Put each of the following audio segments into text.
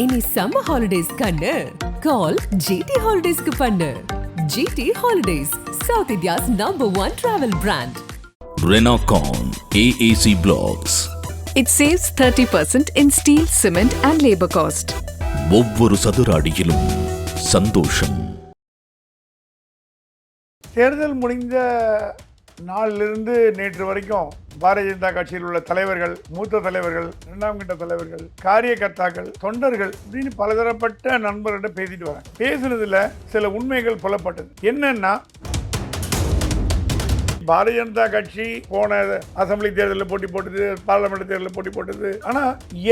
இனி summer holidays கண்ணு. கால் GT ஹாலிடேஸ்க்கு பண்ணு. GT holidays south India's number one travel brand Renocon AAC Blocks. It saves 30% in steel, cement, and labor cost. ஒவ்வொரு சதுர அடியிலும் சந்தோஷம். தேர்தல் முடிந்த நாளிலிருந்து நேற்று வரைக்கும் பாரதிய ஜனதா கட்சியில் உள்ள தலைவர்கள் மூத்த தலைவர்கள் இரண்டாம் கட்ட தலைவர்கள் காரியகர்த்தாக்கள் தொண்டர்கள் இப்படின்னு பலதரப்பட்ட நண்பர்கிட்ட பேசிட்டு வராங்க பேசுனதுல சில உண்மைகள் புலப்பட்டது. என்னன்னா பாரதிய ஜனதா கட்சி போன அசெம்பிளி தேர்தலில் போட்டி போட்டது பார்லமெண்ட் தேர்தலில் போட்டி போட்டது. ஆனா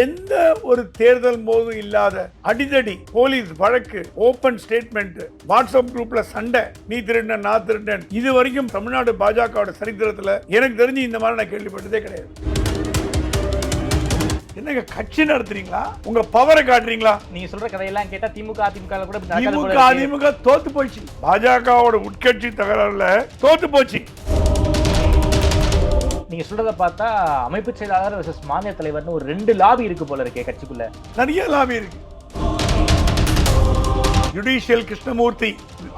எந்த ஒரு தேர்தல் போதும் இல்லாத அடிதடி போலீஸ் வழக்கு ஓபன் ஸ்டேட்மெண்ட் வாட்ஸ்அப் குரூப்ல சண்டை நீ திருடன் நான் திருடன் இது வரைக்கும் தமிழ்நாடு பாஜகவோட சரித்திரத்துல எனக்கு தெரிஞ்சு இந்த மாதிரி நான் கேள்விப்பட்டதே கிடையாது. என்னங்க கட்சி நடத்துறீங்களா? உங்க பவரை காட்டுறீங்களா? நீங்க சொல்ற கதையெல்லாம் கேட்டா திமுக அதிமுக கூட திமுக. அதிமுக தோத்து போச்சு. பாஜகவோட உட்கட்சி தகராறுல தோத்து போச்சு. நீங்க சொல்றத பார்த்தா அமைப்பு செயலாளர் versus மாநில தலைவர்னு ஒரு ரெண்டு லாபி இருக்கு போல இருக்கே கட்சிக்குள்ள. நிறைய லாபி இருக்கு. ஜுடிஷியல் கிருஷ்ணமூர்த்தி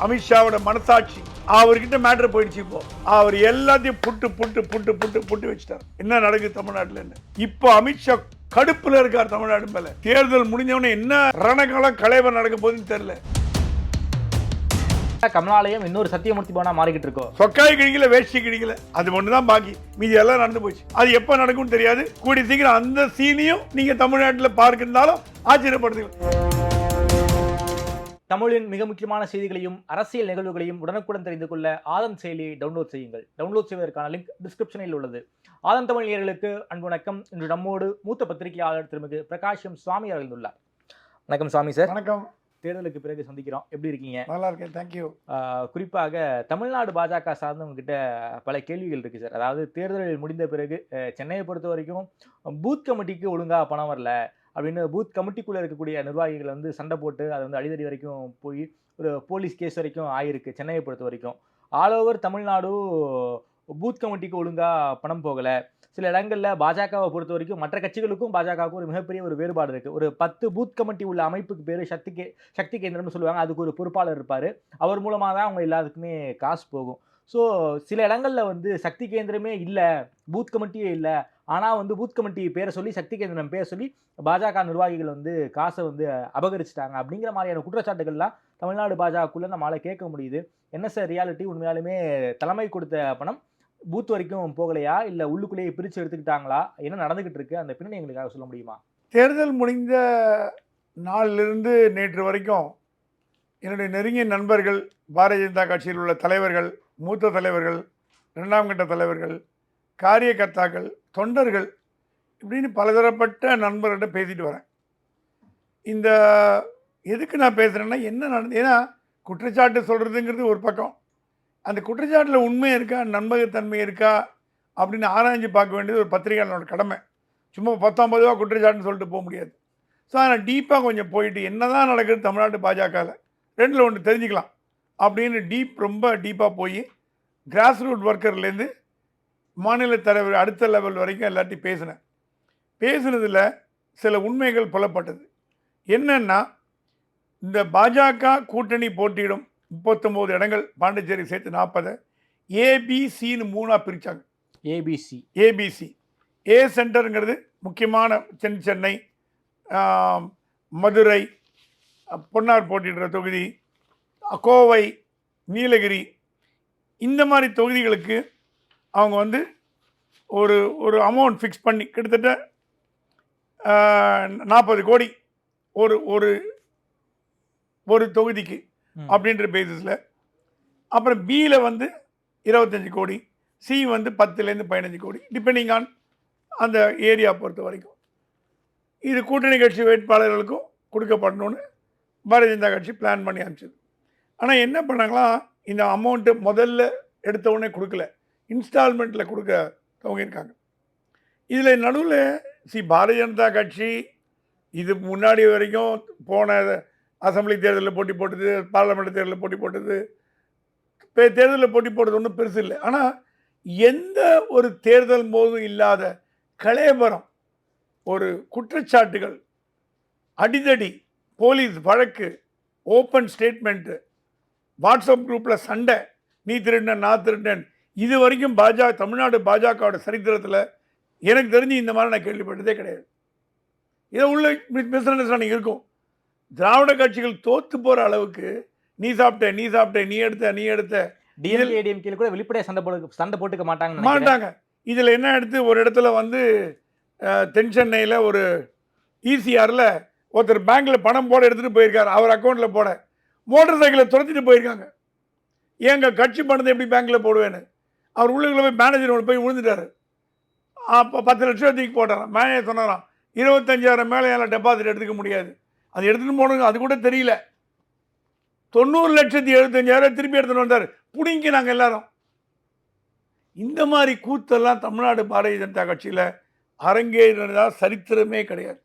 அமித்ஷாவோட மனசாட்சி அவர்கிட்ட மேட்டர் போயிடுச்சு இப்போ. அவர் எல்லாத்தையும் புட்டு புட்டு புட்டு புட்டு புட்டு வச்சுட்டார். என்ன நடக்குது தமிழ்நாட்டில் இப்போ அமித்ஷா கடுப்புல இருக்கார் தமிழ்நாடு மேல. தேர்தல் முடிஞ்சவொடனே என்ன ரணகாலம் கலைவர் நடக்க போகுதுன்னு தெரியல. கமலாலயம் இன்னொரு சத்தியமூர்த்தி பவனா மாறிக்கிட்டு இருக்கோம் சொக்காய் கிழிக்கல வேஷ்டி கிழிக்கல. அது ஒன்று தான் பாக்கி. மீதி எல்லாம் நடந்து போச்சு. அது எப்போ நடக்கும்னு தெரியாது. கூடி சீக்கிரம் அந்த சீனையும் நீங்க தமிழ்நாட்டில் பார்க்கிருந்தாலும் ஆச்சரியப்படுத்துங்க தமிழின் மிக முக்கியமான செய்திகளையும் அரசியல் நிகழ்வுகளையும் உடனுக்குடன் தெரிந்து கொள்ள ஆதம் செயலியை டவுன்லோட் செய்யுங்கள். டவுன்லோட் செய்வதற்கான லிங்க் டிஸ்கிரிப்ஷனில் உள்ளது. ஆதம் தமிழ் நேயர்களுக்கு அன்பு வணக்கம். இன்று நம்மோடு மூத்த பத்திரிகையாளர் திருமிகு பிரகாஷம் சுவாமி அவர்கள் வணக்கம் சுவாமி சார். வணக்கம். தேர்தலுக்கு பிறகு சந்திக்கிறோம். எப்படி இருக்கீங்க? நல்லா இருக்கேன். தேங்க்யூ குறிப்பாக தமிழ்நாடு பாஜக சார்ந்தவங்க கிட்ட பல கேள்விகள் இருக்கு சார். அதாவது தேர்தல் முடிந்த பிறகு சென்னையை பொறுத்த வரைக்கும் பூத் கமிட்டிக்கு ஒழுங்கா பணம் வரல அப்படின்னு பூத் கமிட்டிக்குள்ள இருக்கக்கூடிய நிர்வாகிகள் வந்து சண்டை போட்டு அது வந்து அடிதடி வரைக்கும் போய் ஒரு போலீஸ் கேஸ் வரைக்கும் ஆயிருக்கு சென்னையை பொறுத்த வரைக்கும். ஆல் ஓவர் தமிழ்நாடு பூத் கமிட்டிக்கு ஒழுங்கா பணம் போகல. சில இடங்களில் பாஜகவை பொறுத்த வரைக்கும் மற்ற கட்சிகளுக்கும் பாஜகவுக்கும் ஒரு மிகப்பெரிய ஒரு வேறுபாடு இருக்குது ஒரு பத்து பூத் கமிட்டி உள்ள அமைப்புக்கு பேர் சக்தி கே சக்தி கேந்திரம்னு சொல்லுவாங்க. அதுக்கு ஒரு பொறுப்பாளர் இருப்பார். அவர் மூலமாக தான் அவங்க எல்லாத்துக்குமே காசு போகும். ஸோ சில இடங்களில் வந்து சக்தி கேந்திரமே இல்லை பூத் கமிட்டியே இல்லை. ஆனால் வந்து பூத் கமிட்டி பேரை சொல்லி சக்தி கேந்திரம் பேரை சொல்லி பாஜக நிர்வாகிகள் வந்து காசை வந்து அபகரிச்சிட்டாங்க. அப்படிங்கிற மாதிரியான குற்றச்சாட்டுகள்லாம் தமிழ்நாடு பாஜகக்குள்ளே நம்மளால் கேட்க முடியுது. என்ன சார் ரியாலிட்டி உண்மையாலுமே தலைமை கொடுத்த பணம் பூத் வரைக்கும் போகலையா? இல்லை உள்ளுக்குள்ளேயே பிரித்து எடுத்துக்கிட்டாங்களா? என்ன நடந்துக்கிட்டு இருக்கு அந்த பின்னணி எங்களுக்காக சொல்ல முடியுமா? தேர்தல் முடிந்த நாளிலிருந்து நேற்று வரைக்கும் என்னுடைய நெருங்கிய நண்பர்கள் பாரதிய ஜனதா கட்சியில் உள்ள தலைவர்கள் மூத்த தலைவர்கள் இரண்டாம் கட்ட தலைவர்கள் காரியகர்த்தாக்கள் தொண்டர்கள் இப்படின்னு பலதரப்பட்ட நண்பர்கிட்ட பேசிட்டு வரேன். இந்த எதுக்கு நான் பேசுகிறேன்னா என்ன நடந்து ஏன்னா குற்றச்சாட்டு சொல்கிறதுங்கிறது ஒரு பக்கம். அந்த குற்றச்சாட்டில் உண்மை இருக்கா நண்பகத்தன்மை இருக்கா அப்படின்னு ஆராய்ஞ்சு பார்க்க வேண்டியது ஒரு பத்திரிகையாளனோட கடமை. சும்மா பத்தொம்பது ரூபா குற்றச்சாட்டுன்னு சொல்லிட்டு போக முடியாது. ஸோ நான் டீப்பாக கொஞ்சம் போயிட்டு என்னதான் நடக்குது தமிழ்நாட்டு பாஜகவில் ரெண்டில் ஒன்று தெரிஞ்சுக்கலாம் அப்படின்னு டீப் ரொம்ப டீப்பாக போய் கிராஸ் ரூட் ஒர்க்கர்லேருந்து மாநில தலைவர் அடுத்த லெவல் வரைக்கும் எல்லாத்தையும் பேசினேன். பேசுனதில் சில உண்மைகள் புலப்பட்டது. என்னென்னா இந்த பாஜக கூட்டணி போட்டியிடும் முப்பத்தொம்போது இடங்கள் பாண்டிச்சேரி சேர்த்து நாற்பது ஏபிசின்னு மூணாக பிரித்தாங்க ஏபிசி ஏபிசி ஏ சென்டருங்கிறது முக்கியமான சென் சென்னை மதுரை பொன்னார் போட்டியிடுற தொகுதி கோவை நீலகிரி. இந்த மாதிரி தொகுதிகளுக்கு அவங்க வந்து ஒரு ஒரு அமௌண்ட் ஃபிக்ஸ் பண்ணி கிட்டத்தட்ட நாற்பது கோடி ஒரு ஒரு ஒரு தொகுதிக்கு. அப்படின்ற பேசிஸில் அப்புறம் பியில் வந்து இருபத்தஞ்சி கோடி சி வந்து பத்துலேருந்து பதினஞ்சு கோடி டிபெண்டிங் ஆன் அந்த ஏரியா பொறுத்த வரைக்கும். இது கூட்டணி கட்சி வேட்பாளர்களுக்கும் கொடுக்கப்படணும்னு பாரதிய ஜனதா கட்சி பிளான் பண்ணி அனுப்பிச்சது. ஆனால் என்ன பண்ணாங்களா இந்த அமௌண்ட்டு முதல்ல எடுத்த உடனே கொடுக்கல. இன்ஸ்டால்மெண்ட்டில் கொடுக்க துவங்கியிருக்காங்க. இதில் நடுவில் சி பாரதிய ஜனதா கட்சி இது முன்னாடி வரைக்கும் போன அசம்பிளி தேர்தலில் போட்டி போட்டது பார்லமெண்ட் தேர்தலில் போட்டி போட்டது. இப்போ தேர்தலில் போட்டி போட்டது ஒன்றும் பெருசு இல்லை. ஆனால் எந்த ஒரு தேர்தல் போதும் இல்லாத கலேபரம் ஒரு குற்றச்சாட்டுகள் அடிதடி போலீஸ் வழக்கு ஓப்பன் ஸ்டேட்மெண்ட்டு வாட்ஸ்அப் குரூப்பில் சண்டை நீ திருடன் நான் திருடன் இது வரைக்கும் பாஜக தமிழ்நாடு பாஜகவோட சரித்திரத்தில் எனக்கு தெரிஞ்சு இந்த மாதிரி நான் கேள்விப்பட்டதே கிடையாது. இதை உள்ள மிஸ் அண்டர்ஸ்டாண்டிங் இருக்கும். திராவிட கட்சிகள் தோத்து போகிற அளவுக்கு நீ சாப்பிட்ட நீ சாப்பிட்ட நீ எடுத்த நீ எடுத்த. டிஎம்கே ஏடிஎம்கே கூட வெளிப்படையா சண்டை போட்டு சண்டை போட்டுக்க நினைக்கிறேன். மாட்டாங்க. இதில் என்ன எடுத்து ஒரு இடத்துல வந்து தென் சென்னையில் ஒரு ஈசிஆரில் ஒருத்தர் பேங்க்கில் பணம் போட எடுத்துகிட்டு போயிருக்காரு. அவர் அக்கௌண்ட்டில் போட. மோட்டார் சைக்கிளை துரத்திட்டு போயிருக்காங்க. ஏங்க கட்சி பணத்தை எப்படி பேங்க்கில் போடுவேன்னு? அவர் உள்ளுக்குள்ள போய் மேனேஜர் போய் விழுந்துட்டாரு. அப்போ பத்து லட்சம் தூக்கி போட்டாராம். மேனேஜர் சொன்னாராம் இருபத்தஞ்சாயிரம் மேலே என்னால் டெபாசிட் எடுத்துக்க முடியாது. அது எடுத்துகிட்டு போனது அது கூட தெரியல. தொண்ணூறு லட்சத்தி எழுபத்தஞ்சாயிரம் திருப்பி எடுத்துகிட்டு வந்தார். பிடிங்கி நாங்கள் எல்லாரும். இந்த மாதிரி கூத்தெல்லாம் தமிழ்நாடு பாரதிய ஜனதா கட்சியில் அரங்கேறினதா சரித்திரமே கிடையாது.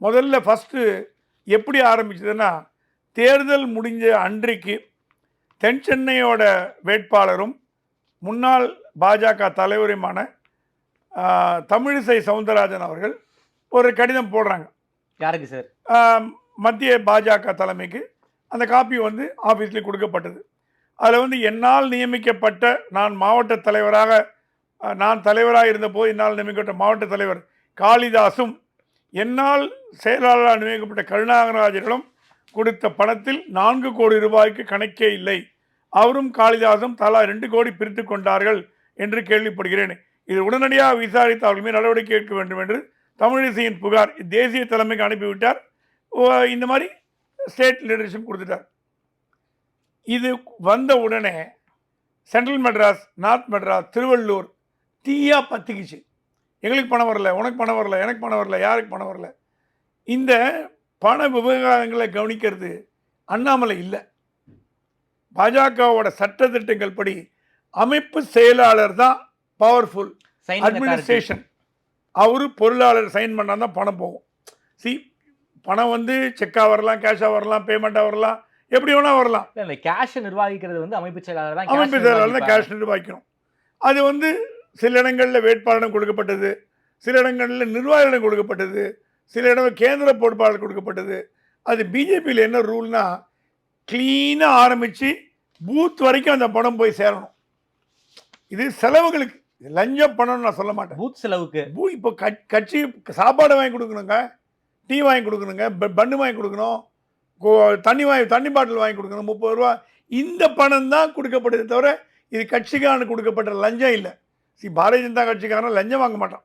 முதல்ல ஃபஸ்ட்டு எப்படி ஆரம்பிச்சதுன்னா தேர்தல் முடிஞ்ச அன்றைக்கு தென் சென்னையோட வேட்பாளரும் முன்னாள் பாஜக தலைவருமான தமிழிசை சவுந்தரராஜன் அவர்கள் ஒரு கடிதம் போடுறாங்க. யாருக்கு சார்? மத்திய பாஜக தலைமைக்கு அந்த காப்பி வந்து ஆஃபீஸில் கொடுக்கப்பட்டது. அதில் வந்து என்னால் நியமிக்கப்பட்ட நான் மாவட்ட தலைவராக நான் தலைவராக இருந்தபோது என்னால் நியமிக்கப்பட்ட மாவட்ட தலைவர் காளிதாசும் என்னால் செயலாளராக நியமிக்கப்பட்ட கருணாகராஜர்களும் கொடுத்த பணத்தில் நான்கு கோடி ரூபாய்க்கு கணக்கே இல்லை. அவரும் காளிதாசும் தலா ரெண்டு கோடி பிரித்து கொண்டார்கள் என்று கேள்விப்படுகிறேன். இது உடனடியாக விசாரித்து அவர்கள் நடவடிக்கை எடுக்க வேண்டும் என்று தமிழிசையின் புகார் தேசிய தலைமைக்கு அனுப்பிவிட்டார். இந்த மாதிரி ஸ்டேட் லீடர்ஷிப் கொடுத்துட்டார். இது வந்த உடனே சென்ட்ரல் மெட்ராஸ் நார்த் மெட்ராஸ் திருவள்ளூர் தீயா பத்திக்கிச்சு. எங்களுக்கு பணம் வரல உனக்கு பணம் வரல எனக்கு பணம் வரல யாருக்கு பணம் வரல. இந்த பண விவகாரங்களை கவனிக்கிறது அண்ணாமலை இல்லை. பாஜகவோட சட்டத்திட்டங்கள் படி அமைப்பு செயலாளர் தான் பவர்ஃபுல் அட்மினிஸ்ட்ரேஷன் அவரு பொருளாளர் சைன் பண்ணால் தான் பணம் போகும். சி பணம் வந்து செக்காக வரலாம் கேஷாக வரலாம் பேமெண்ட்டாக வரலாம் எப்படி வேணால் வரலாம். இந்த கேஷ் நிர்வகிக்கிறது வந்து அமைப்பு செயலாளர் தான் அமைப்பு செயலாளர் தான். கேஷ் நிர்வாகிக்கணும். அது வந்து சில இடங்களில் வேட்பாளரிடம் கொடுக்கப்பட்டது சில இடங்களில் நிர்வாகிகளிடம் கொடுக்கப்பட்டது சில இடம் கேந்திர பொறுப்பாளர் கொடுக்கப்பட்டது. அது பிஜேபியில் என்ன ரூல்னா க்ளீனாக ஆரம்பித்து பூத் வரைக்கும் அந்த பணம் போய் சேரணும். இது செலவுகளுக்கு இது லஞ்ச பணம்னு நான் சொல்ல மாட்டேன். பூத் செலவுக்கு. பூ இப்போ கட்- கட்சி சாப்பாடு வாங்கி கொடுக்கணுங்க டீ வாங்கி கொடுக்கணுங்க ப- பன்னு வாங்கி கொடுக்கணும் கோ- தண்ணி வாங்கி தண்ணி பாட்டில் வாங்கி கொடுக்கணும் முப்பது ரூபா. இந்த பணம் தான் கொடுக்கப்படுது தவிர இது கட்சிக்காரனு கொடுக்கப்பட்ட லஞ்சம் இல்லை. சி பாரதிய ஜனதா கட்சிக்காரன் லஞ்சம் வாங்க மாட்டான்.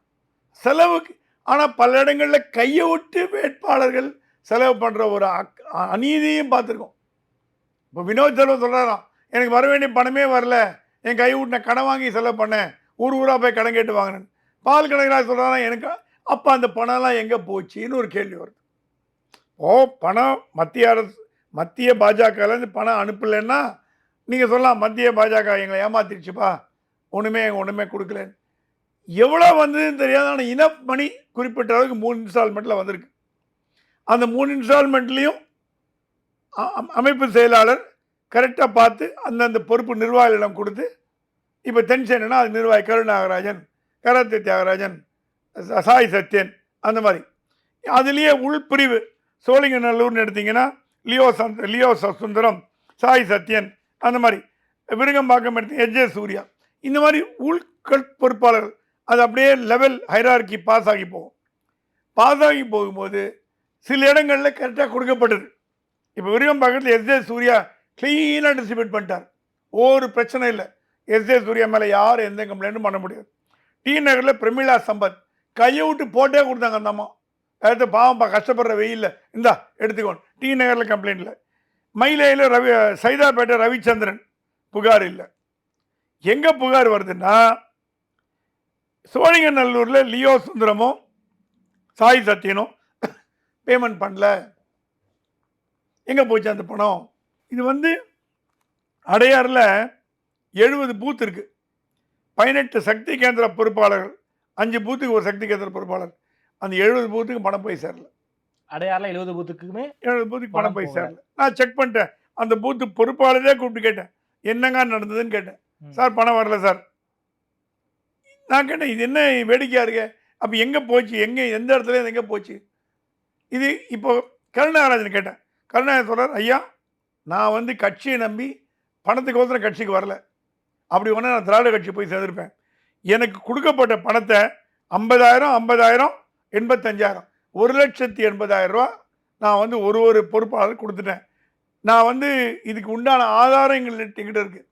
செலவுக்கு ஆனால் பல இடங்களில் கையை விட்டு வேட்பாளர்கள் செலவு பண்ணுற ஒரு அக்- அநீதியும் பார்த்துருக்கோம். இப்போ வினோத் செல்வம் சொல்கிறாராம் எனக்கு வர வேண்டிய பணமே வரல. என் கை விட்டு நான் கடன் வாங்கி செலவு பண்ணேன். ஊர் ஊராக போய் கடன் கேட்டு வாங்கினேன் பால் கணக்கராக சொல்கிறாரா எனக்கு அப்போ அந்த பணம்லாம் எங்கே போச்சுன்னு ஒரு கேள்வி வருது. ஓ பணம் மத்திய அரசு மத்திய பாஜகலேருந்து பணம் அனுப்பலைன்னா நீங்கள் சொல்லலாம் மத்திய பாஜக எங்களை ஏமாத்திடுச்சுப்பா ஒன்றுமே ஒன்றுமே கொடுக்கலன்னு. எவ்வளோ வந்ததுன்னு தெரியாது ஆனால் இனப் மணி குறிப்பிட்ட அளவுக்கு மூணு இன்ஸ்டால்மெண்ட்டில் வந்திருக்கு. அந்த மூணு இன்ஸ்டால்மெண்ட்லேயும் அமைப்பு செயலாளர் கரெக்டாக பார்த்து அந்தந்த பொறுப்பு நிர்வாகிகளிடம் கொடுத்து இப்போ தென்சேனா அது நிர்வாகி கருணாகராஜன் கரத்தை தியாகராஜன் சாய் சத்யன் அந்த மாதிரி. அதுலேயே உள்பிரிவு சோழிங்கநல்லூர்னு எடுத்தீங்கன்னா லியோ சந்த் லியோ சுந்தரம் சாய் சத்யன் அந்த மாதிரி. விருகம்பாக்கம் எடுத்து எஜே சூர்யா. இந்த மாதிரி உள்கள் பொறுப்பாளர்கள் அது அப்படியே லெவல் ஹைரார்கி பாஸ் ஆகி போகும். பாஸ் ஆகி போகும்போது சில இடங்களில் கரெக்டாக கொடுக்கப்பட்டது. இப்போ விருகம்பாக்கத்தில் எஸ்ஜே சூர்யா க்ளீனாக டிஸ்ட்ரிபியூட் பண்ணிட்டார். ஒரு பிரச்சனை இல்லை. எஸ்ஜே சூர்யா மேலே யாரும் எந்த கம்ப்ளைண்ட்டும் பண்ண முடியாது. டி நகரில் பிரமிளா சம்பத் கையை விட்டு போட்டே கொடுத்தாங்க அந்த அம்மா. அடுத்து பாவம்பா கஷ்டப்படுற வெயில்ல. இந்தா எடுத்துக்கோன் டி நகரில் கம்ப்ளைண்ட் இல்லை. மயிலையில் ரவி சைதாப்பேட்டை ரவிச்சந்திரன் புகார் இல்லை. எங்கே புகார் வருதுன்னா சோழிங்கநல்லூரில் லியோ சுந்தரமும் சாய் சத்தியனும் பேமெண்ட் பண்ணல. எங்கே போச்சு அந்த பணம்? இது வந்து அடையாறில் எழுபது பூத் இருக்குது பதினெட்டு சக்தி கேந்திர பொறுப்பாளர்கள். அஞ்சு பூத்துக்கு ஒரு சக்தி கேந்திர பொறுப்பாளர். அந்த எழுபது பூத்துக்கு பணம் போய் சேரல. அடையாறுல எழுபது பூத்துக்குமே எழுபது பூத்துக்கு பணம் போய். சேரல. நான் செக் பண்ணிட்டேன். அந்த பூத்து பொறுப்பாளரே கூப்பிட்டு கேட்டேன். என்னங்க நடந்ததுன்னு கேட்டேன். சார் பணம் வரல சார். நான் கேட்டேன் இது என்ன வேடிக்கையாக இருக்கு? அப்போ எங்கே போச்சு? எங்கே எந்த இடத்துல எங்கே போச்சு? இது இப்போ கருணாகராஜன் கேட்டேன். கருணாகரன் சொல்கிறார் ஐயா நான் வந்து கட்சியை நம்பி பணத்துக்கோசரம் கட்சிக்கு வரல. அப்படி ஒன்று நான் திராவிட கட்சி போய் சேர்ந்திருப்பேன். எனக்கு கொடுக்கப்பட்ட பணத்தை ஐம்பதாயிரம் ஐம்பதாயிரம் எண்பத்தஞ்சாயிரம். ஒரு லட்சத்தி எண்பதாயிரம் ரூபா நான் வந்து ஒரு ஒரு பொறுப்பாளர் கொடுத்துட்டேன். நான் வந்து இதுக்கு உண்டான ஆதாரங்கள் எங்கள்கிட்ட எங்கிட்ட இருக்குது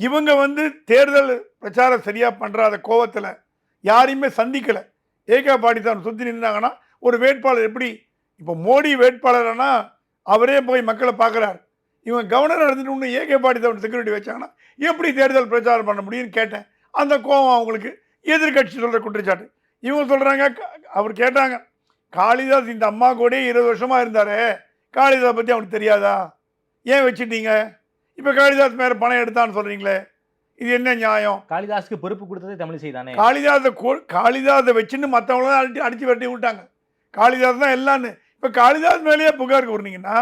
இவங்க வந்து தேர்தல் பிரச்சாரம் சரியாக பண்ணுறாத கோவத்தில் யாரையுமே சந்திக்கலை. ஏகா பாடித்தான் சுற்றி நின்றாங்கன்னா ஒரு வேட்பாளர் எப்படி? இப்போ மோடி வேட்பாளர்னா அவரே போய் மக்களை பார்க்குறாரு. இவங்க கவர்னர் நடந்துட்டு இன்னும் ஏகே பாடித்தான் செக்யூரிட்டி வச்சாங்கன்னா எப்படி தேர்தல் பிரச்சாரம் பண்ண முடியும்னு கேட்டேன். அந்த கோவம் அவங்களுக்கு. எதிர்கட்சி சொல்கிற குற்றச்சாட்டு. இவங்க சொல்கிறாங்க அவர் கேட்டாங்க காளிதாஸ் இந்த அம்மா கூடயே இருபது வருஷமாக இருந்தாரே. காளிதாஸ் பற்றி அவனுக்கு தெரியாதா? ஏன் வச்சிட்டீங்க? இப்போ காளிதாஸ் மேலே பணம் எடுத்தான்னு சொல்கிறீங்களே இது என்ன நியாயம்? காளிதாஸ்க்கு பொறுப்பு கொடுத்ததே தமிழிசை தானே? காளிதாஸை கோ காளிதாஸை வச்சுன்னு மற்றவங்களாம் அடிச்சு அடிச்சு வெட்டி விட்டாங்க. காளிதாஸ் தான் எல்லான்னு. இப்போ காளிதாஸ் மேலேயே புகார் கூறினீங்கன்னா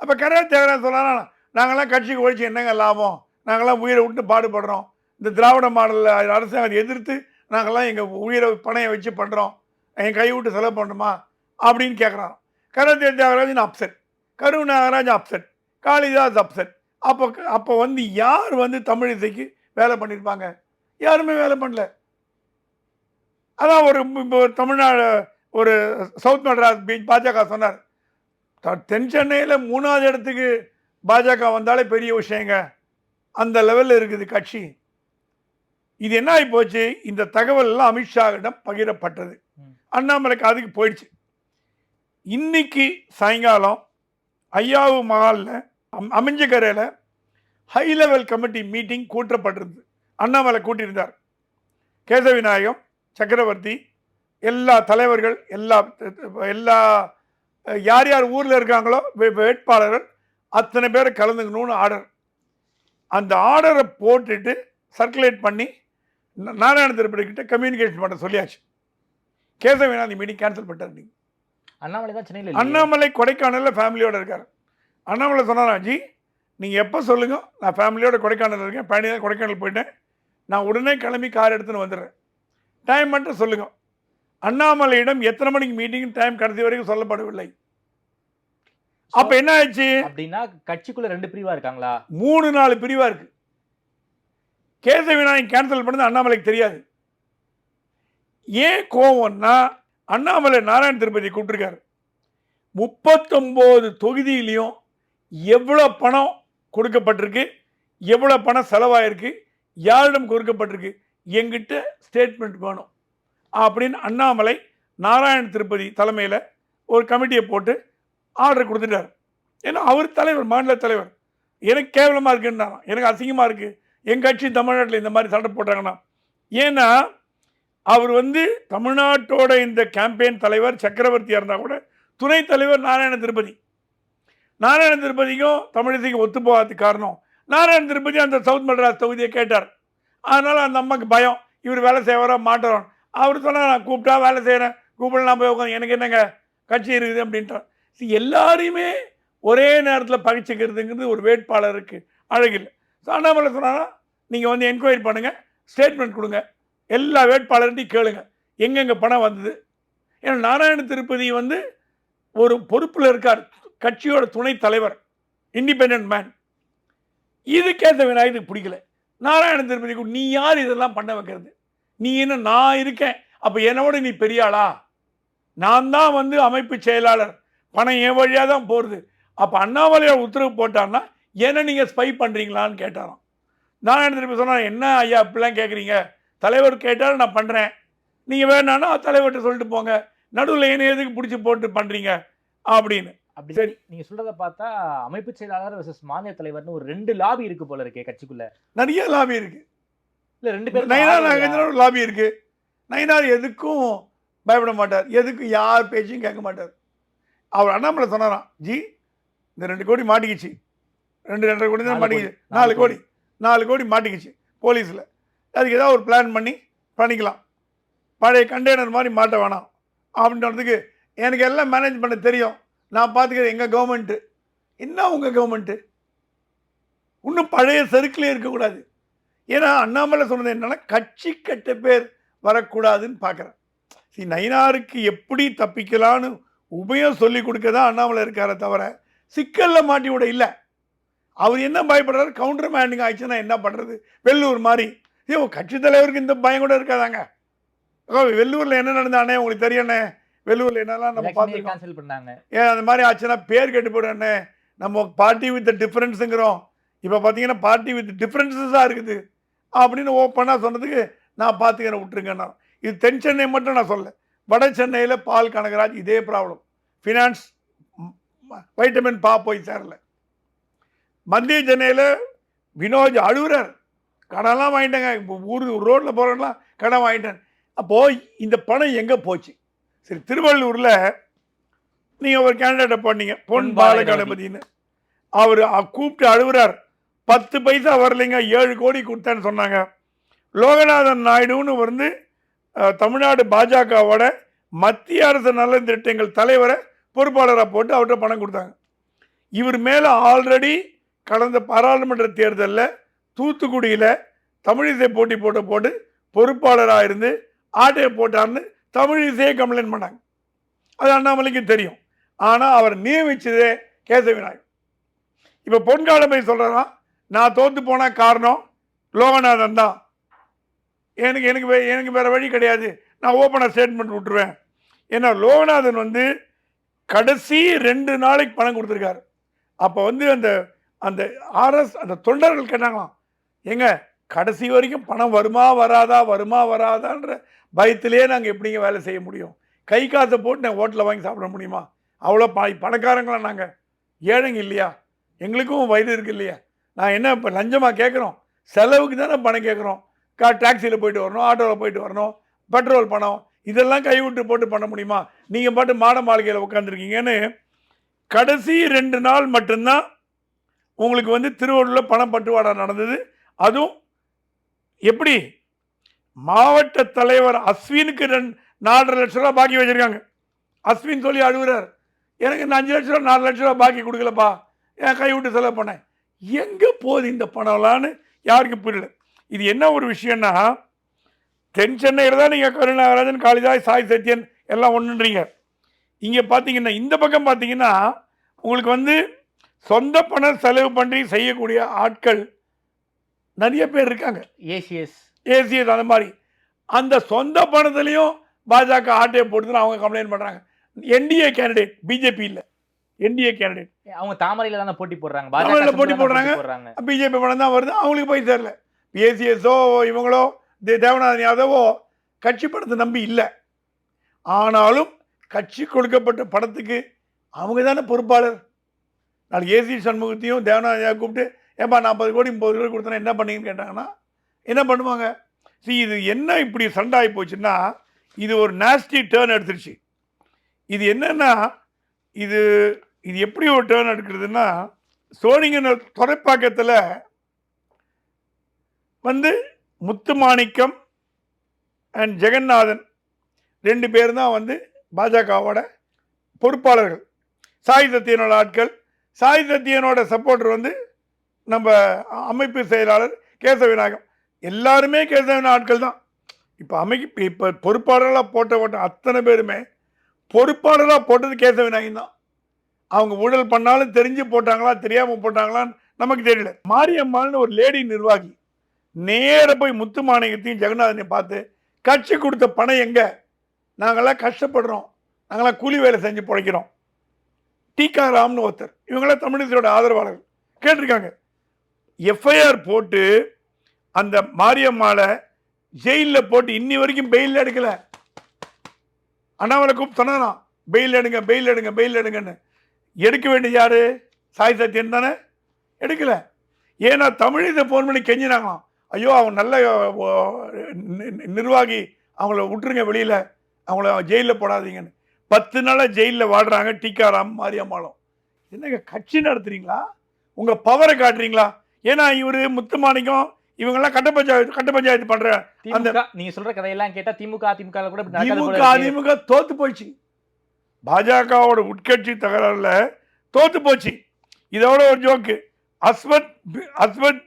அப்போ கரையா தேவரா சொல்லலாம் நாங்களாம் கட்சிக்கு ஒழிச்சு என்னங்க லாபம்? நாங்களாம் உயிரை விட்டு பாடுபடுறோம். இந்த திராவிட மாடலில் அரசாங்கம் எதிர்த்து நாங்கள்லாம் எங்கள் உயிரை பணையை வச்சு பண்ணுறோம் என் கை விட்டு செலவு பண்ணுமா அப்படின்னு கேட்குறான் கருணாநிதி தியாகராஜன் அப்செட் கரு நாகராஜ் அப்செட் காளிதாஸ் அப்செட் அப்போ அப்போ வந்து யார் வந்து தமிழிசைக்கு வேலை பண்ணியிருப்பாங்க யாருமே வேலை பண்ணல. அதான் ஒரு இப்போ தமிழ்நாடு ஒரு சவுத் மெட்ராஸ் பீச் பாஜக சொன்னார். தென் சென்னையில் மூணாவது இடத்துக்கு பாஜக வந்தாலே பெரிய விஷயங்க. அந்த லெவலில் இருக்குது கட்சி. இது என்ன ஆகி போச்சு? இந்த தகவல் எல்லாம் அமித்ஷாவிடம் பகிரப்பட்டது. அண்ணாமலைக்கு அதுக்கு போயிடுச்சு. இன்னைக்கு சாயங்காலம் ஐயாவு மகாலில் அமைஞ்சக்கரையில் ஹை லெவல் கமிட்டி மீட்டிங் கூட்டப்பட்டிருந்தது அண்ணாமலை கூட்டியிருந்தார். கேசவ விநாயகம் சக்கரவர்த்தி எல்லா தலைவர்கள் எல்லா எல்லா யார் யார் ஊரில் இருக்காங்களோ வேட்பாளர்கள் அத்தனை பேரை கலந்துக்கணும்னு ஆர்டர். அந்த ஆர்டரை போட்டுட்டு சர்க்குலேட் பண்ணி நாராயண திருப்பதி கிட்ட கம்யூனிகேஷன் பண்ண சொல்லியாச்சு. கேசவ விநாயகம் மீட்டிங் கேன்சல் பண்ணிட்டார் நீங்க. அண்ணாமலை தான் சென்னையில் அண்ணாமலை கொடைக்கானலில் ஃபேமிலியோட இருக்கார். அண்ணாமலை சொன்னாரா ஜி நீங்கள் எப்போ சொல்லுங்க நான் ஃபேமிலியோட கொடைக்கானல் இருக்கேன் பயணி தான் கொடைக்கானல் போயிட்டேன். நான் உடனே கிளம்பி கார் எடுத்துன்னு வந்துடுறேன். டைம் மட்டும் சொல்லுங்க. அண்ணாமலையிடம் எத்தனை மணிக்கு மீட்டிங் டைம் கடைசி வரைக்கும் சொல்லப்படவில்லை. அப்போ என்ன ஆயிடுச்சு அப்படின்னா கட்சிக்குள்ள ரெண்டு பிரிவா இருக்காங்களா? மூணு நாலு பிரிவாக இருக்கு. கேசவ விநாயகம் கேன்சல் பண்ணது அண்ணாமலைக்கு தெரியாது. ஏன் கோவம்னா அண்ணாமலை நாராயண திருப்பதி கூப்பிட்டுருக்காரு. முப்பத்தொம்போது தொகுதியிலையும் எவ்வளோ பணம் கொடுக்கப்பட்டிருக்கு எவ்வளோ பணம் செலவாயிருக்கு யாரிடம் கொடுக்கப்பட்டிருக்கு எங்கிட்ட ஸ்டேட்மெண்ட் வேணும். அப்படின்னு அண்ணாமலை நாராயண திருப்பதி தலைமையில் ஒரு கமிட்டியை போட்டு ஆர்டர் கொடுத்துட்டார். ஏன்னா அவர் தலைவர் மாநில தலைவர். எனக்கு கேவலமாக இருக்குன்னா எனக்கு அசிங்கமாக இருக்குது என் கட்சி தமிழ்நாட்டில் இந்த மாதிரி சண்டை போட்டாங்கன்னா. ஏன்னா அவர் வந்து தமிழ்நாட்டோட இந்த கேம்பெயின் தலைவர் சக்கரவர்த்தியாக இருந்தால் கூட துணைத் தலைவர் நாராயண திருப்பதி. நாராயண திருப்பதிக்கும் தமிழிசைக்கும் ஒத்து போகாததுக்கு காரணம் நாராயண திருப்பதி அந்த சவுத் மெட்ராஸ் தொகுதியை கேட்டார். அதனால் அந்த அம்மாவுக்கு பயம். இவர் வேலை செய்வாரோ மாட்டுறோம் அவர் சொன்னார் நான் கூப்பிட்டா வேலை செய்கிறேன் கூப்பிடலாம் போய் உட்காந்து எனக்கு என்னங்க கட்சி இருக்குது அப்படின்ட்டார் எல்லாரையுமே ஒரே நேரத்தில் பகிச்சுக்கிறதுங்கிறது ஒரு வேட்பாளருக்கு அழகில்லை ஸோ அண்ணாமலை சொன்னாங்கன்னா நீங்கள் வந்து என்கொயரி பண்ணுங்கள் ஸ்டேட்மெண்ட் கொடுங்க எல்லா வேட்பாளர்கிட்டையும் கேளுங்க எங்கெங்கே பணம் வந்தது? ஏன்னா நாராயண திருப்பதி வந்து ஒரு பொறுப்பில் இருக்கார் கட்சியோட துணைத் தலைவர் இண்டிபெண்ட் மேன் இது கேட்ட பிடிக்கல. நாராயண திருப்பதி நீ யார் இதெல்லாம் பண்ண வைக்கிறது? நீ என்ன நான் இருக்கேன் அப்போ என்னோட நீ பெரியாளா நான் தான் வந்து அமைப்பு செயலாளர் பணம் என் வழியாக தான் போகிறது அப்போ அண்ணாமலையோட உத்தரவு போட்டான்னா என்ன நீங்கள் ஸ்பை பண்ணுறீங்களான்னு கேட்டாராம். நாராயண திருப்பதி சொன்னார் என்ன ஐயா இப்படிலாம் கேட்குறீங்க தலைவர் கேட்டாலும் நான் பண்ணுறேன் நீங்கள் வேணான்னா தலைவர்கிட்ட சொல்லிட்டு போங்க. நடுவில் என்ன எதுக்கு பிடிச்சி போட்டு பண்ணுறீங்க அப்படின்னு. அப்படி சரி. நீங்க சொல்றத பார்த்தா அமைப்பு செயலாளர் versus மாநில தலைவர்னு ஒரு ரெண்டு லாபி இருக்கு போல இருக்கே கட்சிக்குள்ள. நிறைய லாபி இருக்குது இல்ல ரெண்டு பேரும் நயினார் நாகேந்திரன் ஒரு லாபி இருக்குது நயினார் எதுக்கும் பயப்பட மாட்டார். எதுக்கும் யார் பேச்சையும் கேட்க மாட்டார். அவர் அண்ணாமலை சொன்னாராம் ஜி இந்த ரெண்டு கோடி மாட்டிக்கிச்சு. ரெண்டு ரெண்டரை கோடி தான் மாட்டிக்கிச்சு. நாலு கோடி. நாலு கோடி மாட்டிக்கிச்சு போலீஸில். அதுக்கு ஏதாவது ஒரு பிளான் பண்ணி பண்ணிக்கலாம். பழைய கண்டெய்னர் மாதிரி மாட்ட வேணாம். அப்படின்றதுக்கு எனக்கு எல்லாம் மேனேஜ் பண்ண தெரியும். நான் பார்த்துக்கிறேன் எங்கள் கவர்மெண்ட்டு என்ன உங்கள் கவர்மெண்ட்டு இன்னும் பழைய சறுக்கிலே இருக்கக்கூடாது. ஏன்னா அண்ணாமலை சொன்னது என்னன்னா கட்சி கெட்ட பேர் வரக்கூடாதுன்னு பார்க்குறேன் சி நயினாருக்கு எப்படி தப்பிக்கலான்னு உபயம் சொல்லி கொடுக்க தான் அண்ணாமலை இருக்காரே தவிர சிக்கலில் மாட்டி விட இல்லை. அவர் என்ன பயப்படுறாரு? கவுண்டர் மேண்டிங் ஆயிடுச்சுன்னா என்ன பண்ணுறது வெள்ளூர் மாதிரி. ஐயோ கட்சி தலைவருக்கு இந்த பயம் கூட இருக்காதாங்க. வெள்ளூரில் என்ன நடந்தானே உங்களுக்கு தெரியண்ணே வெள்ளூரில் என்னெல்லாம் நம்ம கேன்சல் பண்ணாங்க. ஏன் அந்த மாதிரி ஆச்சுன்னா பேர் கெட்டு போயிடும்ண்ணே நம்ம பார்ட்டி வித் டிஃப்ரென்ஸுங்கிறோம் இப்போ பார்த்தீங்கன்னா பார்ட்டி வித் டிஃப்ரென்சஸாக இருக்குது. அப்படின்னு ஓப்பனாக சொன்னதுக்கு நான் பார்த்துக்கிறேன் விட்டுருங்கண்ணா இது தென் சென்னை மட்டும் நான் சொல்ல வட சென்னையில் பால் கனகராஜ் இதே ப்ராப்ளம் ஃபினான்ஸ் வைட்டமின் பா போய் சேரல. மத்திய சென்னையில் வினோஜ் அழுகுறார். கடன்லாம் வாங்கிட்டேங்க. இப்போ ஊர் ரோட்டில் போகிறோம்லாம் கடன் வாங்கிட்டேன் அப்போது இந்த பணம் எங்கே போச்சு? சரி திருவள்ளூரில் நீங்கள் ஒரு கேண்டிடேட்டை பண்ணீங்க பொன் பொன் பாலகணபதினு. அவர் கூப்பிட்டு அழுகுறார். பத்து பைசா வரலைங்க ஏழு கோடி கொடுத்தேன்னு சொன்னாங்க. லோகநாதன் நாயுடுன்னு வந்து தமிழ்நாடு பாஜகவோட மத்திய அரசு நலன் திட்டங்கள் தலைவரை பொறுப்பாளராக போட்டு அவர்கிட்ட பணம் கொடுத்தாங்க. இவர் மேலே ஆல்ரெடி கடந்த பாராளுமன்ற தேர்தலில் தூத்துக்குடியில் தமிழிசை போட்டி போட்ட போட்டு பொறுப்பாளராக இருந்து ஆட்டையை போட்டார்னு தமிழிசையே கம்ப்ளைண்ட் பண்ணாங்க. அது அண்ணாமலைக்கு தெரியும். ஆனால் அவர் நியமிச்சதே கேசவி நாயக் இப்போ பொன்காலமை சொல்கிறேன்னா நான் தோற்று போன காரணம் லோகநாதன் தான். எனக்கு எனக்கு வே- எனக்கு வேறு வழி கிடையாது. நான் ஓப்பனாக ஸ்டேட்மெண்ட் விட்டுருவேன். ஏன்னா லோகநாதன் வந்து கடைசி ரெண்டு நாளைக்கு பணம் கொடுத்துருக்காரு. அப்போ வந்து அந்த அந்த ஆர்எஸ் அந்த தொண்டர்கள் கேட்டாங்களாம் ஏங்க கடைசி வரைக்கும் பணம் வருமா வராதா வருமா வராதான்ற பயத்திலே நாங்கள் எப்படிங்க வேலை செய்ய முடியும்? கை காசை போட்டு நான் ஹோட்டலில் வாங்கி சாப்பிட முடியுமா? அவ்வளோ ப பணக்காரங்களா நாங்கள் ஏழைங்க இல்லையா? எங்களுக்கும் வயது இருக்கு இல்லையா? நான் என்ன இப்போ லஞ்சமாக கேட்குறோம்? செலவுக்கு தானே பணம் கேட்குறோம்? கா டாக்ஸியில் போயிட்டு வரணும் ஆட்டோவில் போயிட்டு வரணும் பெட்ரோல் பணம் இதெல்லாம் கைவிட்டு போட்டு பண்ண முடியுமா? நீங்கள் பாட்டு மாட மாளிகையில் உட்காந்துருக்கீங்கன்னு கடைசி ரெண்டு நாள் மட்டும்தான் உங்களுக்கு வந்து திருவள்ளூரில் பணம் பட்டுவாடா நடந்தது. அதுவும் எப்படி? மாவட்ட தலைவர் அஸ்வினுக்கு ரெண்டு நாலரை லட்ச ரூபா பாக்கி வச்சுருக்காங்க. அஸ்வின் சொல்லி அழுகுறார். எனக்கு இந்த அஞ்சு லட்ச ரூபா நாலு லட்ச ரூபா பாக்கி கொடுக்கலப்பா. என் கை விட்டு செலவு பண்ணேன். எங்கே போகுது இந்த பணம்லான்னு யாருக்கும் புரியல. இது என்ன ஒரு விஷயம்னா தென் சென்னையில் தான் நீங்கள் கருணாகராஜன் காளிதாஸ் சாய் சத்யன் எல்லாம் ஒன்றுன்றீங்க இங்கே பார்த்தீங்கன்னா இந்த பக்கம் பார்த்தீங்கன்னா உங்களுக்கு வந்து சொந்த பணம் செலவு பண்ணி செய்யக்கூடிய ஆட்கள் நிறைய பேர் இருக்காங்க. ஏசிஎஸ் ஏசிஎஸ் அந்த மாதிரி. அந்த சொந்த பணத்துலேயும் பாஜக ஆட்டையை போட்டுன்னு அவங்க கம்ப்ளைண்ட் பண்ணுறாங்க என்டிஏ கேண்டிடேட் பிஜேபி இல்லை. என்டிஏ கேண்டிடேட் அவங்க தாமரையில தானே போட்டி போடுறாங்க. தாமரையில போட்டி போடுறாங்க. பிஜேபி பணம் தான் வருது. அவங்களுக்கு போய் சேரல. ஏசிஎஸோ இவங்களோ தேவநாதன் யாதவோ கட்சி படத்தை நம்பி இல்லை. ஆனாலும் கட்சி கொடுக்கப்பட்ட படத்துக்கு அவங்க தானே பொறுப்பாளர். நாளைக்கு ஏசி சண்முகத்தையும் தேவநாதன் கூப்பிட்டு ஏப்பா நாற்பது கோடி முப்பது கோடி கொடுத்தனா என்ன பண்ணீங்கன்னு கேட்டாங்கன்னா என்ன பண்ணுவாங்க? சரி இது என்ன இப்படி சண்டாகி போச்சுன்னா இது ஒரு நாஸ்டி டேர்ன் எடுத்துருச்சு. இது என்னென்னா இது இது எப்படி ஒரு டேர்ன் எடுக்கிறதுன்னா சோழிங்கன துறைப்பாக்கத்தில் வந்து முத்துமாணிக்கம் அண்ட் ஜெகநாதன் ரெண்டு பேர் தான் வந்து பாஜகவோட பொறுப்பாளர்கள். சாய் ஆட்கள். சாய் சத்தியனோட வந்து நம்ம அமைப்பு செயலாளர் கேசவிநாயகம் எல்லாருமே கேசவின ஆட்கள் தான். இப்போ அமைப்பு இப்போ பொறுப்பாளராக போட்ட போட்ட அத்தனை பேருமே பொறுப்பாளராக போட்டது கேசவிநாயகம் தான். அவங்க ஊழல் பண்ணாலும் தெரிஞ்சு போட்டாங்களா தெரியாமல் போட்டாங்களான்னு நமக்கு தெரியல. மாரியம்மாள்னு ஒரு லேடி நிர்வாகி. நேர போய் முத்துமாணிக்கத்தையும் ஜெகநாதனையும் பார்த்து கட்சி கொடுத்த பணம் எங்கே? நாங்களாம் கஷ்டப்படுறோம். நாங்களாம் கூலி வேலை செஞ்சு பிழைக்கிறோம். டீகாராம்னு ஒருத்தர். இவங்களாம் தமிழிசையோட ஆதரவாளர்கள். கேட்டிருக்காங்க. எஃப்ஐஆர் போட்டு அந்த மாரியம்மாவை ஜெயிலில் போட்டு இன்னி வரைக்கும் பெயில் எடுக்கல. அண்ணாமலை கூப்பிட்டு பெயில் எடுங்க பெயில் எடுங்க பெயில் எடுங்கன்னு. எடுக்க வேண்டியது யாரு? சாய் சத்யன் தானே? எடுக்கல. ஏன்னா தமிழிசை ஃபோன் பண்ணி கெஞ்சினாங்களாம். ஐயோ அவங்க நல்ல நிர்வாகி. அவங்கள விட்டுருங்க வெளியில். அவங்கள ஜெயிலில் போடாதீங்கன்னு. பத்து நாளாக ஜெயிலில் வாடுறாங்க டிகாராம் மாரியம்மாளும். என்னங்க கட்சி நடத்துறீங்களா? உங்கள் பவரை காட்டுறீங்களா? ஏன்னா இவர் முத்துமாணிக்கம் இவங்கெல்லாம் கட்ட பஞ்சாயத்து கட்ட பஞ்சாயத்து பண்ணுற திமுக நீங்க சொல்ற கதையெல்லாம் கேட்டா திமுக அதிமுக கூட திமுக. அதிமுக தோத்து போச்சு. பாஜகவோட உட்கட்சி தகராறுல தோத்து போச்சு. இதோட ஒரு ஜோக்கு அஸ்வத் அஸ்வத்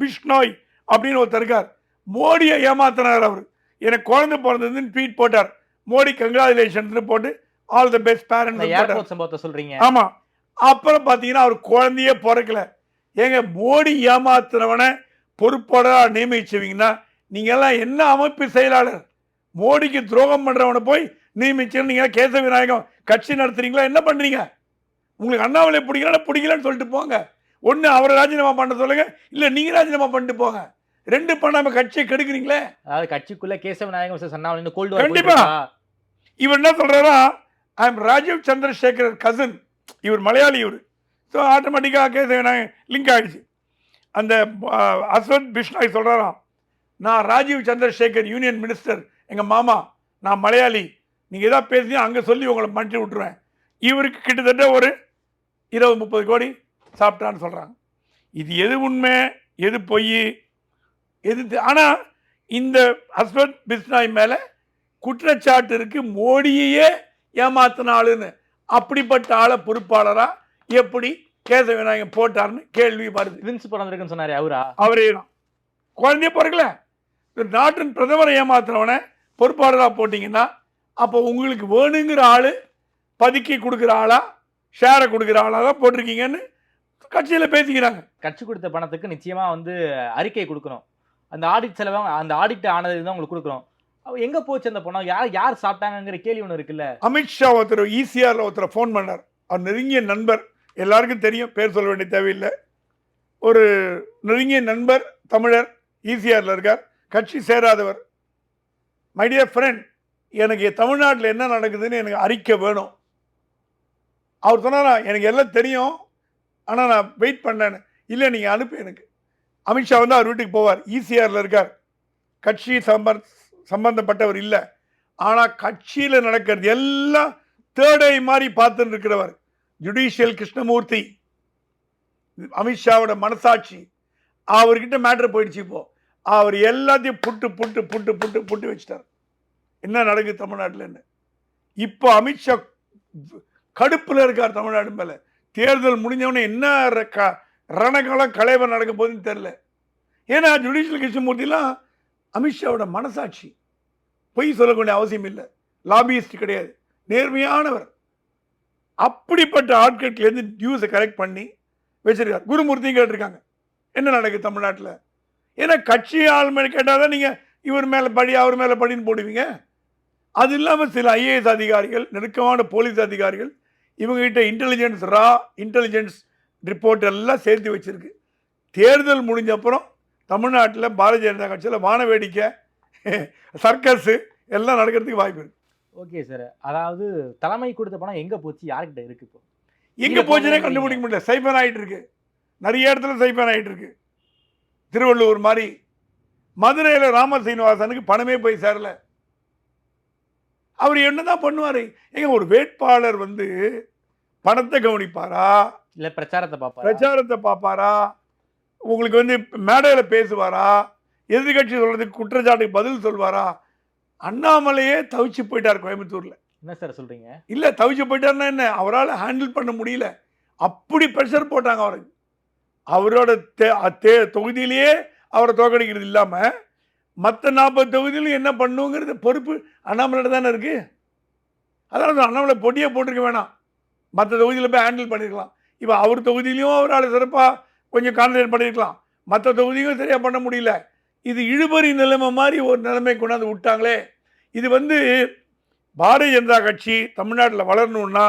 பிஷ்னோய் அப்படின்னு ஒருத்தர் இருக்கார். மோடியை ஏமாத்தினார் அவர். எனக்கு குழந்தை பிறந்ததுன்னு ட்வீட் போட்டார். மோடி கங்க்ராச்சுலேஷன் போட்டு ஆல் த பெஸ்ட் பேரண்ட் சம்பவத்தை சொல்றீங்க. ஆமா. அப்புறம் பாத்தீங்கன்னா அவர் குழந்தையே பிறக்கல. ஏங்க மோடி ஏமாத்துறவனை பொறுப்பாளரா நியமிச்சுவீங்கன்னா நீங்க எல்லாம் என்ன அமைப்பு செயலாளர்? மோடிக்கு துரோகம் பண்றவனை போய் நியமிச்சு நீங்க கேசவ விநாயகம் கட்சி நடத்துறீங்களா? என்ன பண்றீங்க? உங்களுக்கு அண்ணாமலை பிடிக்கலன்னா பிடிக்கலன்னு சொல்லிட்டு போங்க. ஒண்ணு அவரை ராஜினாமா பண்ண சொல்லுங்க. இல்ல நீங்க ராஜினாமா பண்ணிட்டு போங்க. ரெண்டு பண்ணாம கட்சியை கெடுக்குறீங்களே? அதாவது கட்சிக்குள்ள கேசவ நாயகம் அண்ணாமலை கோல்டு கண்டிப்பா. இவர் என்ன சொல்றாரா? ஐ எம் ராஜீவ் சந்திரசேகர் கசன் இவர் மலையாளி இவர். ஸோ ஆட்டோமேட்டிக்காக கேச லிங்க் ஆயிடுச்சு. அந்த அஸ்வத் பிஷ்னாய் சொல்கிறாராம் நான் ராஜீவ் சந்திரசேகர் யூனியன் மினிஸ்டர் எங்கள் மாமா நான் மலையாளி. நீங்கள் எதாவது பேசி அங்கே சொல்லி உங்களை மாட்டி விட்டுருவேன். இவருக்கு கிட்டத்தட்ட ஒரு இருபது முப்பது கோடி. சாப்பிட்டான்னு சொல்கிறாங்க இது எது உண்மை? எது பொய்? எது ஆனால் இந்த அஸ்வத் பிஸ்னாய் மேலே குற்றச்சாட்டு இருக்கு. மோடியையே ஏமாத்தின ஆளுன்னு அப்படிப்பட்ட ஆளை பொறுப்பாளரா எப்படி கேச விநாயகம் போட்டார்னு கேள்வி வருது. வின்ஸ் பிறந்திருக்குன்னு சொன்னாரு அவரா? அவரே தான். குழந்தைய பிறக்கல. ஒரு நாட்டின் பிரதமரை ஏமாத்துறவனை பொறுப்பாளராக போட்டிங்கன்னா அப்போ உங்களுக்கு வேணுங்கிற ஆள் பதுக்கி கொடுக்குற ஆளா ஷேரை கொடுக்குற ஆளா தான் போட்டிருக்கீங்கன்னு கட்சியில் பேசிக்கிறாங்க. கட்சி கொடுத்த பணத்துக்கு நிச்சயமா வந்து அறிக்கை கொடுக்கணும். அந்த ஆடிட் செலவை அந்த ஆடிட் ஆனது தான் உங்களுக்கு கொடுக்குறோம் எங்க போச்சு அந்த பணம்? யார் யார் சாப்பிட்டாங்கங்கிற கேள்வி ஒன்று இருக்குல்ல? அமித்ஷா ஒருத்தர் ஈசிஆரில் ஒருத்தர் ஃபோன் பண்ணார். அவர் நெருங்கிய நண்பர். எல்லாருக்கும் தெரியும் பேர் சொல்ல வேண்டிய தேவையில்லை. ஒரு நெருங்கிய நண்பர் தமிழர் ஈசிஆரில் இருக்கார். கட்சி சேராதவர். மை டியர் ஃப்ரெண்ட் எனக்கு தமிழ்நாட்டில் என்ன நடக்குதுன்னு எனக்கு அறிக்கை வேணும். அவர் சொன்னாரா எனக்கு எல்லாம் தெரியும். ஆனால் நான் வெயிட் பண்ணேன்னு. இல்லை நீங்கள் அனுப்பு எனக்கு. அமித்ஷா வந்து அவர் வீட்டுக்கு போவார். ஈசிஆரில் இருக்கார். கட்சி சம்ப சம்பந்தப்பட்டவர் இல்லை. ஆனால் கட்சியில் நடக்கிறது எல்லாம் தேர்டை மாதிரி பார்த்துன்னு இருக்கிறவர். ஜுடிஷியல் கிருஷ்ணமூர்த்தி அமித்ஷாவோட மனசாட்சி. அவர்கிட்ட மேட்ரு போயிடுச்சு இப்போ. அவர் எல்லாத்தையும் புட்டு புட்டு புட்டு புட்டு புட்டு வச்சிட்டார். என்ன நடக்குது தமிழ்நாட்டில்னு இப்போ அமித்ஷா கடுப்பில் இருக்கார் தமிழ்நாடு மேலே. தேர்தல் முடிஞ்சவொடனே என்ன க- ரணகலம் கலைவர் நடக்க போகுதுன்னு தெரில ஏன்னா ஜுடிஷியல் கிருஷ்ணமூர்த்திலாம் அமித்ஷாவோட மனசாட்சி. பொய் சொல்லக்கூடிய அவசியம் இல்லை. லாபியிஸ்ட் கிடையாது. நேர்மையானவர். அப்படிப்பட்ட ஆட்கட்லேருந்து நியூஸை கரெக்ட் பண்ணி வச்சுருக்கார். குருமூர்த்தியும் கேட்டிருக்காங்க. என்ன நடக்குது தமிழ்நாட்டில்? ஏன்னா கட்சி ஆள் கேட்டால் தான் நீங்கள் இவர் மேலே படி அவர் மேலே படின்னு போடுவீங்க. அது இல்லாமல் சில ஐஏஎஸ் அதிகாரிகள் நெருக்கமான போலீஸ் அதிகாரிகள் இவங்ககிட்ட இன்டெலிஜென்ஸ் ரா இன்டெலிஜென்ஸ் ரிப்போர்ட் எல்லாம் சேர்த்து வச்சிருக்கு. தேர்தல் முடிஞ்ச அப்புறம் தமிழ்நாட்டில் பாரதிய ஜனதா கட்சியில் வான வேடிக்கை சர்க்கஸு எல்லாம் நடக்கிறதுக்கு வாய்ப்பு இருக்கு. ஓகே சார் அதாவது தலைமை கொடுத்த பணம் எங்க போச்சு? யார்கிட்ட இருக்கு இப்போ? எங்க நீங்க போச்சுனே போகணும் கண்டுபிடிக்க முடியல. சைபன் ஆயிட்டு இருக்கு. நிறைய இடத்துல சைபன் ஆயிட்டு இருக்கு. திருவள்ளூர் மாதிரி மதுரையில் ராம சீனிவாசனுக்கு பணமே போய் சேரல. அவர் என்னதான் பண்ணுவாரு? ஏங்க ஒரு வேட்பாளர் வந்து பணத்தை கவனிப்பாரா? இல்ல பிரச்சாரத்தை பாப்பா பிரச்சாரத்தை பார்ப்பாரா? உங்களுக்கு வந்து மேடையில் பேசுவாரா? எதிர்கட்சி சொல்றதுக்கு குற்றச்சாட்டுக்கு பதில் சொல்வாரா? அண்ணாமலையே தவிச்சு போயிட்டார் கோயம்புத்தூர்ல. என்ன சார் சொல்றீங்க? இல்லை தவிச்சு போயிட்டாருன்னா என்ன? அவரால் ஹேண்டில் பண்ண முடியல. அப்படி ப்ரெஷர் போட்டாங்க அவருக்கு அவரோட தே தொகுதியிலேயே அவரை தோக்கடிக்கிறது இல்லாமல் மற்ற நாற்பது தொகுதியிலும் என்ன பண்ணுங்கிறது பொறுப்பு அண்ணாமலை தானே இருக்குது அதனால அண்ணாமலை பொட்டியே போட்டிருக்க வேணாம். மற்ற தொகுதியில் போய் ஹேண்டில் பண்ணியிருக்கலாம் இப்போ அவர் தொகுதியிலையும் அவரால் சிறப்பாக கொஞ்சம் கான்சன்ட்ரேட் பண்ணியிருக்கலாம் மற்ற தொகுதியும் சரியாக பண்ண முடியல. இது இழுபறி நிலைமை மாதிரி ஒரு நிலைமை கொண்டாந்து விட்டாங்களே. இது வந்து பாரதிய ஜனதா கட்சி தமிழ்நாட்டில் வளரணும்னா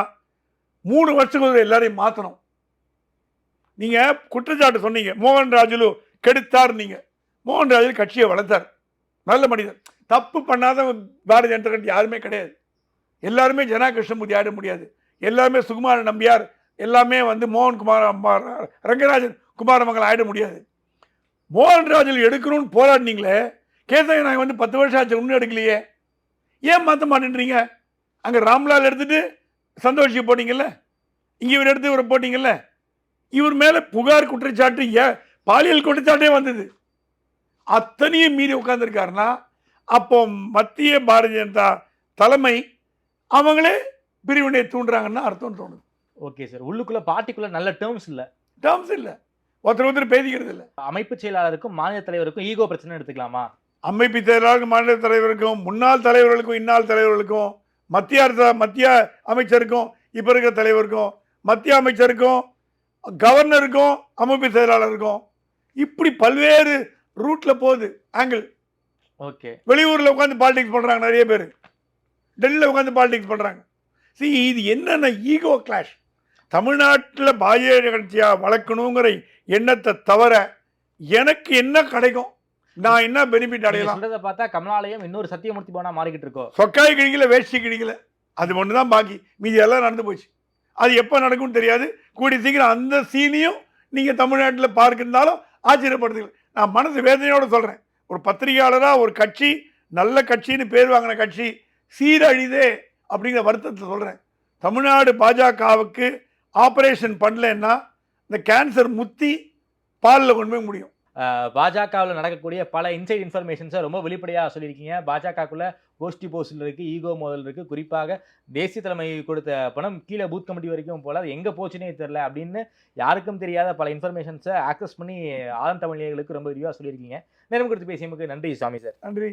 மூணு வருஷத்துக்கு எல்லாரையும் மாற்றணும் நீங்கள் குற்றச்சாட்டு சொன்னீங்க. மோகன் ராஜுலு கெடுத்தார் நீங்கள் மோகன் ராஜுலு கட்சியை வளர்த்தார். நல்ல மனிதர் தப்பு பண்ணாத பாரதிய ஜனதா கட்சி யாருமே கிடையாது. எல்லாருமே ஜனா கிருஷ்ணமூர்த்தி ஆட முடியாது. எல்லாருமே சுகுமார நம்பியார் எல்லாமே வந்து மோகன் குமார் ரங்கராஜன் ரங்கராஜன் குமாரமங்கல் ஆயிட முடியாது. மோகன் ராஜுலு எடுக்கணும்னு போராடினீங்களே கேசவ நாங்கள் வந்து பத்து வருஷம் ஆச்சு ஒன்றும் எடுக்கலையே. ஏன் மாற்ற மாட்டேன்றீங்க? அங்கே ராம்லால் எடுத்துகிட்டு சந்தோஷி போட்டிங்கள்ல இங்கே இவர் எடுத்து இவரை போட்டிங்கள்ல இவர் மேலே புகார் குற்றச்சாட்டு ஏ பாலியல் குற்றச்சாட்டே வந்தது. அத்தனையும் மீறி உட்காந்துருக்காருன்னா அப்போ மத்திய பாரதிய ஜனதா தலைமை அவங்களே பிரிவினை தூண்டுறாங்கன்னு அர்த்தம் தோணுது. Okay sir. உள்ளுக்குள்ள பார்ட்டிக்குள்ள நல்ல டேர்ம்ஸ் இல்ல. டேர்ம்ஸ் இல்லை. ஒருத்தர் ஒருத்தர் பேசிக்கிறது இல்லை. அமைப்பு செயலாளருக்கும் மாநில தலைவருக்கும் ஈகோ பிரச்சனை எடுத்துக்கலாமா? அமைப்பு செயலாளருக்கு மாநில தலைவருக்கும் முன்னாள் தலைவர்களுக்கும் இன்னாள் தலைவர்களுக்கும் மத்திய அரசு மத்திய அமைச்சருக்கும் இப்போ இருக்கிற தலைவருக்கும் மத்திய அமைச்சருக்கும் கவர்னருக்கும் அமைப்பு செயலாளருக்கும் இப்படி பல்வேறு ரூட்டில் போகுது ஆங்கிள் ஓகே வெளியூரில் உட்காந்து பாலிடிக்ஸ் பண்ணுறாங்க நிறைய பேர். டெல்லியில் உட்காந்து பாலிடிக்ஸ் பண்ணுறாங்க see இது என்னென்ன ஈகோ கிளாஷ் தமிழ்நாட்டில் பாஜக கட்சியாக வளர்க்கணுங்கிற எண்ணத்தை தவிர எனக்கு என்ன கிடைக்கும்? நான் என்ன பெனிஃபிட் அடையலாம்? சொல்றத பார்த்தா கமலாலயம் இன்னொரு சத்தியமூர்த்தி பவனா மாறிக்கிட்டு இருக்கோம் சொக்காய் கிழிக்கல வேஷ்டி கிழிக்கல. அது ஒன்று தான் பாக்கி. மீதி எல்லாம் நடந்து போச்சு. அது எப்போ நடக்கும்னு தெரியாது. கூடி சீக்கிரம் அந்த சீனையும் நீங்கள் தமிழ்நாட்டில் பார்க்கிருந்தாலும் ஆச்சரியப்படுத்துங்க நான் மனது வேதனையோடு சொல்கிறேன் ஒரு பத்திரிகையாளராக ஒரு கட்சி நல்ல கட்சின்னு பேர் வாங்கின கட்சி சீரழிதே அப்படிங்கிற வருத்தத்தை சொல்கிறேன் தமிழ்நாடு பாஜகவுக்கு ஆப்ரேஷன் பண்ணலன்னா இந்த கேன்சர் முத்தி பாலில் கொண்டு போய் முடியும். பாஜகவில் நடக்கக்கூடிய பல இன்சைட் இன்ஃபர்மேஷன்ஸை ரொம்ப வெளிப்படையாக சொல்லியிருக்கீங்க. பாஜகக்குள்ளே கோஷ்டி போஸ்டில் இருக்குது ஈகோ மோதல் இருக்குது குறிப்பாக தேசிய தலைமை கொடுத்த பணம் கீழே பூத் கமிட்டி வரைக்கும் போல அது எங்கே போச்சுனே தெரில அப்படின்னு யாருக்கும் தெரியாத பல இன்ஃபர்மேஷன்ஸை ஆக்சஸ் பண்ணி ஆதம் தமிழர்களுக்கு ரொம்ப விரிவாக சொல்லியிருக்கீங்க. நேரம் கொடுத்து பேசியமுக்கு நன்றி சாமி சார். நன்றி.